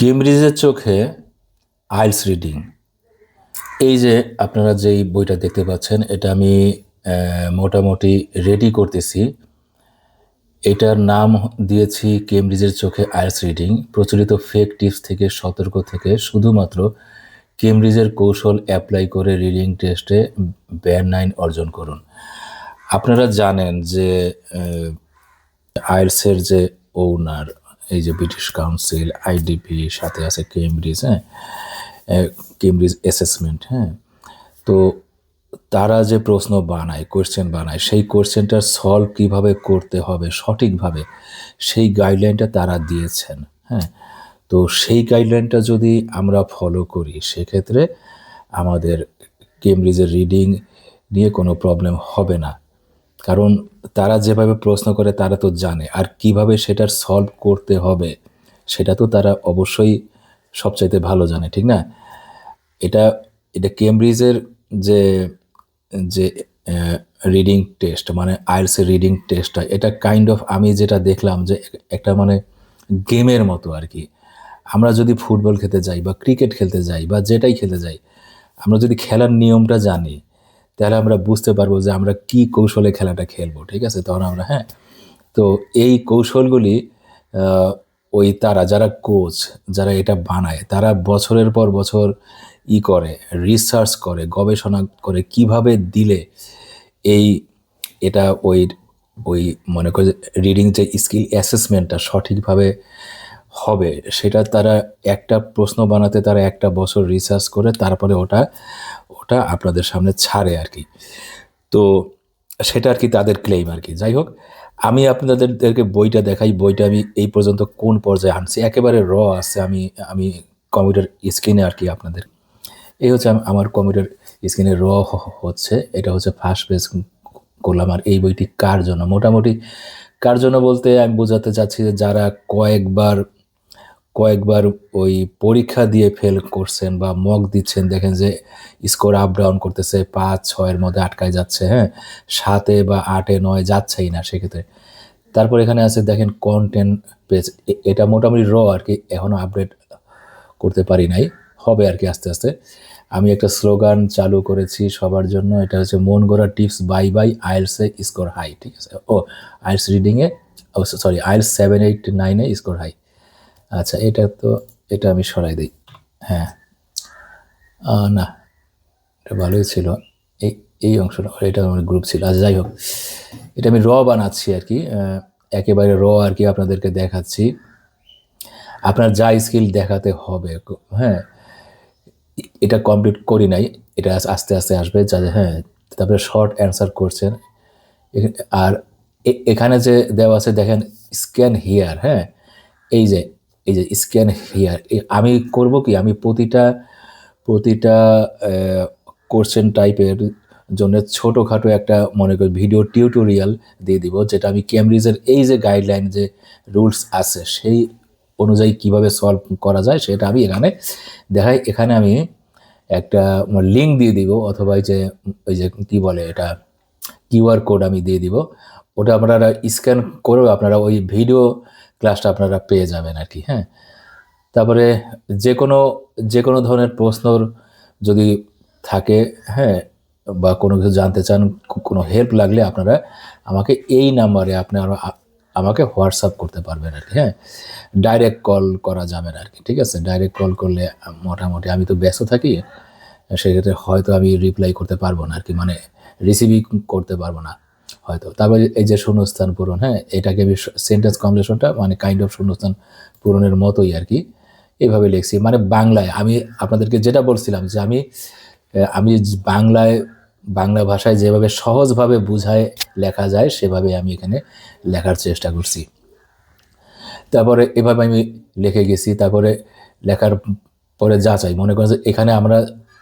কেমব্রিজের চোখে IELTS reading. এই যে আপনারা যেই বইটা দেখতে পাচ্ছেন, এটা আমি মোটামুটি রেডি করতেছি। এটার নাম দিয়েছি কেমব্রিজের চোখে আইলস রিডিং। প্রচলিত ফেক টিপস থেকে সতর্ক থেকে শুধুমাত্র কেমব্রিজের কৌশল অ্যাপ্লাই করে রিডিং টেস্টে ব্যান নাইন অর্জন করুন। আপনারা জানেন যে আইলসের যে ওনার এই যে ব্রিটিশ কাউন্সিল আইডিপি সাথে আছে কেমব্রিজ হ্যাঁ? কেমব্রিজ অ্যাসেসমেন্ট হ্যাঁ? তো তারা যে প্রশ্ন বানায় কোয়েশ্চেন বানায়, সেই কোয়েশ্চেনটা সলভ কীভাবে করতে হবে, সঠিকভাবে, সেই গাইডলাইনটা তারা দিয়েছেন হ্যাঁ? তো সেই গাইডলাইনটা যদি আমরা ফলো করি, সেক্ষেত্রে আমাদের কেমব্রিজের রিডিং নিয়ে কোনো প্রবলেম হবে না। কারণ তারা যেভাবে প্রশ্ন করে তারা তো জানে। আর কীভাবে সেটার সলভ করতে হবে, সেটা তো তারা অবশ্যই সবচাইতে ভালো জানে, ঠিক না? এটা এটা কেমব্রিজের যে যে রিডিং টেস্ট মানে আইএলসের রিডিং টেস্টটা এটা কাইন্ড অফ আমি যেটা দেখলাম যে একটা মানে গেমের মতো আর কি। আমরা যদি ফুটবল খেলতে যাই বা ক্রিকেট খেলতে যাই বা যেটাই খেলতে যাই, আমরা যদি খেলার নিয়মটা জানি তাহলে আমরা বুঝতে পারব যে আমরা কি কৌশলে খেলাটা খেলব, ঠিক আছে? তখন আমরা হ্যাঁ? তো এই কৌশলগুলি ওই তারা যারা কোচ যারা এটা বানায়, তারা বছরের পর বছর ই করে রিসার্চ করে, গবেষণা করে কীভাবে দিলে এই এটা ওই ওই মনে করে রিডিং যে স্কিল অ্যাসেসমেন্টটা সঠিকভাবে হবে। সেটা তারা একটা প্রশ্ন বানাতে তারা একটা বছর রিসার্চ করে তারপরে ওটা ওটা আপনাদের সামনে ছাড়ে আর কি। তো সেটা আর কি তাদের ক্লেম আর কি। যাই হোক, আমি আপনাদেরকে বইটা দেখাই। বইটা আমি এই পর্যন্ত কোন পর্যায়ে আনছি? একেবারে র আছে আমি আমি কম্পিউটার স্ক্রিনে আর কি আপনাদের। এই হচ্ছে আমার কম্পিউটার স্ক্রিনে র হচ্ছে। এটা হচ্ছে ফার্স্ট পেজ করলাম। আর এই বইটি কার জন্য? মোটামুটি কার জন্য বলতে আমি বোঝাতে চাচ্ছি যে যারা কয়েকবার কয়েকবার ওই পরীক্ষা দিয়ে ফেল করছেন বা মক দিচ্ছেন, দেখেন যে স্কোর আপ ডাউন করতেছে, পাঁচ, ছয়ের মধ্যে আটকায় যাচ্ছে হ্যাঁ? সাতে বা আটে নয় যাচ্ছেই না সেক্ষেত্রে। তারপর এখানে আছে, দেখেন কন্টেন্ট পেজ এটা মোটামুটি র আর কি এখনও আপডেট করতে পারি নাই, হবে আর কি আস্তে আস্তে। আমি একটা স্লোগান চালু করেছি সবার জন্য, এটা হচ্ছে মন গড়া টিপস বাই বাই আইলসে স্কোর হাই ঠিক আছে? ও আইলস রিডিংয়ে সরি আইলস সেভেন এইট নাইনে স্কোর হাই আচ্ছা এটা তো, এটা আমি সরাই দিই। হ্যাঁ। না, এটা ভালোই ছিল। এই এই অংশটা এটা আমার গ্রুপ ছিল। আচ্ছা যাই হোক। এটা আমি র বানাচ্ছি আর কি। একেবারে র আর কি আপনাদেরকে দেখাচ্ছি। আপনার যা স্কিল দেখাতে হবে হ্যাঁ। এটা কমপ্লিট করি নাই। এটা আস্তে আস্তে আসবে। যা হ্যাঁ। তারপরে শর্ট অ্যান্সার করছেন আর এখানে যে দেওয়া আছে, দেখেন স্ক্যান হিয়ার হ্যাঁ। এই যে এই যে স্ক্যান হিয়ার আমি করব কি? আমি প্রতিটা প্রতিটা কোশ্চেন টাইপের জন্য ছোটোখাটো একটা, মনে করি ভিডিও টিউটোরিয়াল দিয়ে দিব, যেটা আমি ক্যামব্রিজের এই যে গাইডলাইন যে রুলস আছে, সেই অনুযায়ী কীভাবে সলভ করা যায়, সেটা আমি এখানে দেখাই। এখানে আমি একটা লিঙ্ক দিয়ে দিব, অথবা এই যে ওই যে কী বলে এটা কিউআর কোড আমি দিয়ে দিব। ওটা আপনারা স্ক্যান করেও আপনারা ওই ভিডিও ক্লাসটা আপনারা পেয়ে যাবেন আর কি হ্যাঁ? তারপরে যে কোনো যে কোনো ধরনের প্রশ্নর যদি থাকে হ্যাঁ বা কোনো কিছু জানতে চান, কোনো হেল্প লাগলে আপনারা আমাকে এই নাম্বারে আপনারা আমাকে হোয়াটসঅ্যাপ করতে পারবেন আর কি হ্যাঁ? ডাইরেক্ট কল করা যাবে না আর কি, ঠিক আছে? ডাইরেক্ট কল করলে মোটামুটি আমি তো ব্যস্ত থাকি, সেক্ষেত্রে হয়তো আমি রিপ্লাই করতে পারব না আর কি মানে রিসিভই করতে পারব না। হয়তো। তারপরে এই যে শূন্যস্থান পূরণ হ্যাঁ এটাকে আমি সেন্টেন্স কমপ্লিশনটা মানে কাইন্ড অফ শূন্যস্থান পূরণের মতোই আর কি, এভাবে লিখছি। মানে বাংলায় আমি আপনাদেরকে যেটা বলছিলাম যে আমি আমি বাংলায়, বাংলা ভাষায় যেভাবে সহজভাবে বুঝায়, লেখা যায়, সেভাবে আমি এখানে লেখার চেষ্টা করছি। তারপরে এভাবে আমি লিখে গেছি, তারপরে লেখার পরে যাচাই মনে করেন যে এখানে আমরা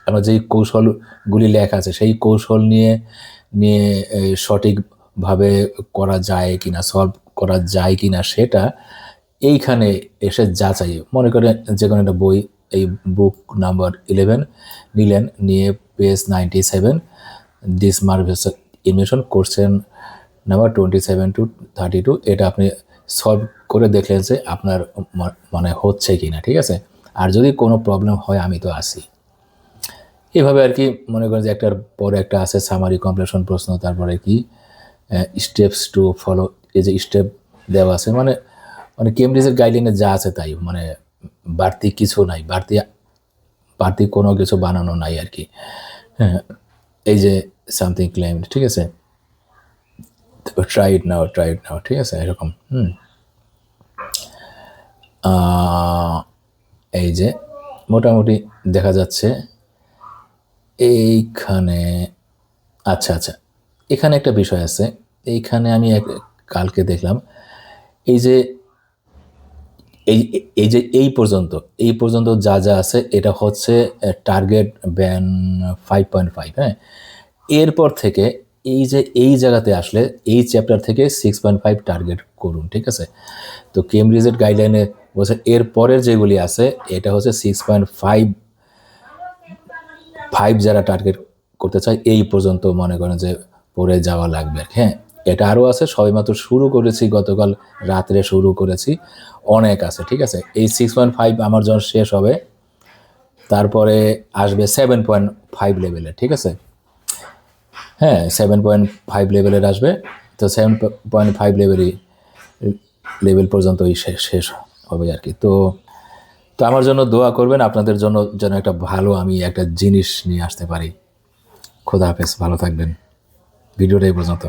আমরা যেই কৌশলগুলি লেখা আছে, সেই কৌশল নিয়ে নিয়ে সঠিকভাবে করা যায় কি না সলভ করা যায় কি না সেটা এইখানে এসে যাচাই। মনে করেন যে কোনো একটা বই, এই বুক নাম্বার ইলেভেন নিলেন, নিয়ে page ninety seven this মার্ভেস invasion question number twenty seven to thirty two এটা আপনি সলভ করে দেখলেন যে আপনার মানে হচ্ছে কি না ঠিক আছে? আর যদি কোনো প্রবলেম হয়, আমি তো আসি। এভাবে আর কি মনে করেন যে একটার পরে একটা আছে সামারি কমপ্লিশন প্রশ্ন, তারপরে কি স্টেপস টু ফলো এই যে স্টেপ দেওয়া আছে মানে মানে কেমব্রিজের গাইডলাইনে যা আছে তাই মানে বাড়তি কিছু নাই, বাড়তি বাড়তি কোনো কিছু বানানো নাই আর কি। হ্যাঁ এই যে সামথিং ক্লেম ঠিক আছে? ইট নাও ট্রাই নাও ঠিক আছে? এরকম, হুম। এই যে মোটামুটি দেখা যাচ্ছে এইখানে আচ্ছা আচ্ছা। এখানে একটা বিষয় আছে। এইখানে আমি এক, কালকে দেখলাম, এই যে, এই এই যে, এই পর্যন্ত এই পর্যন্ত যা যা আছে, এটা হচ্ছে target band five point five হ্যাঁ? এরপর থেকে এই যে, এই জায়গাতে আসলে এই চ্যাপ্টার থেকে সিক্স পয়েন্ট ফাইভ টার্গেট করুন, ঠিক আছে? তো কেমব্রিজের গাইডলাইনে বলছে এর পরের যেগুলি আছে, এটা হচ্ছে সিক্স পয়েন্ট ফাইভ ফাইভ যারা টার্গেট করতে চায়, এই পর্যন্ত মনে করেন যে পড়ে যাওয়া লাগবে। হ্যাঁ এটা আরও আছে সবেমাত্র শুরু করেছি, গতকাল রাত্রে শুরু করেছি, অনেক আছে, ঠিক আছে? এই সিক্স পয়েন্ট ফাইভ আমার যখন শেষ হবে, তারপরে আসবে সেভেন পয়েন্ট ফাইভ লেভেলের ঠিক আছে? হ্যাঁ সেভেন পয়েন্ট ফাইভ লেভেলের আসবে, তো সেভেন পয়েন্ট ফাইভ লেভেলই লেভেল পর্যন্তই শেষ শেষ হবে আর কি। তো তো আমার জন্য দোয়া করবেন, আপনাদের জন্য যেন একটা ভালো আমি একটা জিনিস নিয়ে আসতে পারি। খোদা হাফেজ, ভালো থাকবেন। ভিডিওটা এই পর্যন্ত।